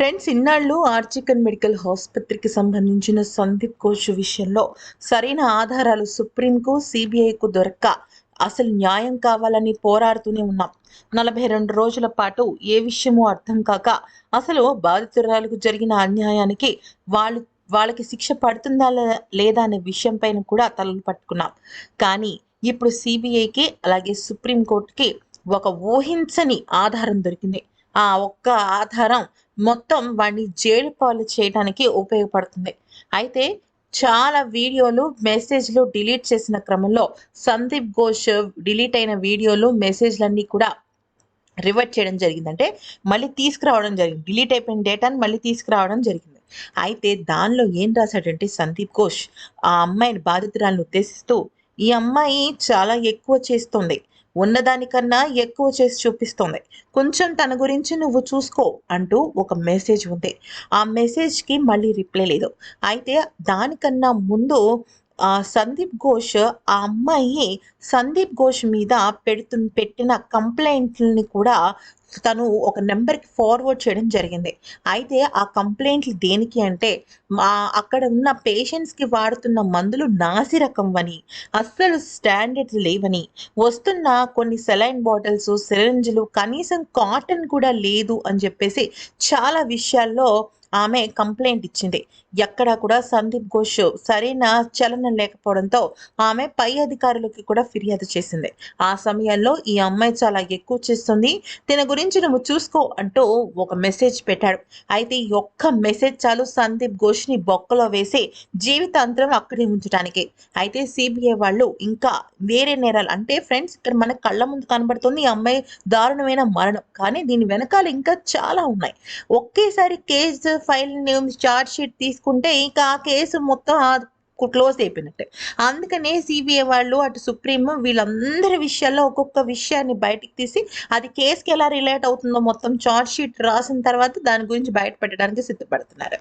Friends ఇన్నాళ్ళు ఆర్చికన్ medical ఆసుపత్రికి సంబంధించిన సందీప్ ఘోష్ విషయంలో సరైన ఆధారాలు సుప్రీంకు సిబిఐకు దొరక్క. అసలు న్యాయం కావాలని పోరాడుతూనే ఉన్నాం. నలభై రెండు రోజుల పాటు ఏ విషయమో అర్థం కాక అసలు బాధితురాలకు జరిగిన అన్యాయానికి వాళ్ళు వాళ్ళకి శిక్ష పడుతుందా లేదా అనే విషయంపైన కూడా తలలు పట్టుకున్నాం. కానీ ఇప్పుడు సిబిఐకి అలాగే సుప్రీంకోర్టుకి ఒక ఊహించని ఆధారం దొరికింది. ఆ ఒక్క ఆధారం మొత్తం వాడిని జైలు పాలు చేయడానికి ఉపయోగపడుతుంది. అయితే చాలా వీడియోలు మెసేజ్లు డిలీట్ చేసిన క్రమంలో సందీప్ ఘోష్ డిలీట్ అయిన వీడియోలు మెసేజ్లన్నీ కూడా రివర్ట్ చేయడం జరిగింది. అంటే మళ్ళీ తీసుకురావడం జరిగింది. డిలీట్ అయిపోయిన డేటాని మళ్ళీ తీసుకురావడం జరిగింది. అయితే దానిలో ఏం రాశాడంటే సందీప్ ఘోష్ ఆ అమ్మాయిని బాధితురాలను ఉద్దేశిస్తూ ఈ అమ్మాయి చాలా ఎక్కువ చేస్తుంది. ఉన్నదానికన్నా ఎక్కువ చేసి చూపిస్తుంది. కొంచెం తన గురించి నువ్వు చూసుకో అంటూ ఒక మెసేజ్ ఉంది. ఆ మెసేజ్కి మళ్ళీ రిప్లై లేదు. అయితే దానికన్నా ముందు సందీప్ ఘోష్ ఆ అమ్మాయి సందీప్ ఘోష్ మీద పెడుతు పెట్టిన కంప్లైంట్లని కూడా తను ఒక నెంబర్కి ఫార్వర్డ్ చేయడం జరిగింది. అయితే ఆ కంప్లైంట్లు దేనికి అంటే మా అక్కడ ఉన్న పేషెంట్స్కి వాడుతున్న మందులు నాసి రకం అని అస్సలు స్టాండర్డ్స్ లేవని వస్తున్న కొన్ని సెలైన్ బాటిల్స్ సిరంజ్లు కనీసం కాటన్ కూడా లేదు అని చెప్పేసి చాలా విషయాల్లో ఆమె కంప్లైంట్ ఇచ్చింది. ఎక్కడా కూడా సందీప్ ఘోష్ సరైన చలనం లేకపోవడంతో ఆమె పై అధికారులకి కూడా ఫిర్యాదు చేసింది. ఆ సమయంలో ఈ అమ్మాయి చాలా ఎక్కువ చేస్తుంది. తన గురించి నువ్వు చూసుకో అంటూ ఒక మెసేజ్ పెట్టాడు. అయితే ఈ ఒక్క మెసేజ్ చాలు సందీప్ ఘోష్ని బొక్కలో వేసి జీవితాంతరం అక్కడే ఉంచడానికి అయితే సిబిఐ వాళ్ళు ఇంకా వేరే నేరాలు అంటే ఫ్రెండ్స్ ఇక్కడ మన కళ్ళ ముందు కనబడుతుంది ఈ అమ్మాయి దారుణమైన మరణం. కానీ దీని వెనకాల ఇంకా చాలా ఉన్నాయి. ఒకేసారి కేసు ఫైల్ ఛార్జ్ షీట్ తీసుకుంటే ఇంకా ఆ కేసు మొత్తం క్లోజ్ అయిపోయినట్టే. అందుకనే సిబిఐ వాళ్ళు అటు సుప్రీం వీళ్ళందరి విషయాల్లో ఒక్కొక్క విషయాన్ని బయటికి తీసి అది కేసుకి ఎలా రిలేట్ అవుతుందో మొత్తం ఛార్జ్ షీట్ రాసిన తర్వాత దాని గురించి బయటపెట్టడానికి సిద్ధపడుతున్నారు.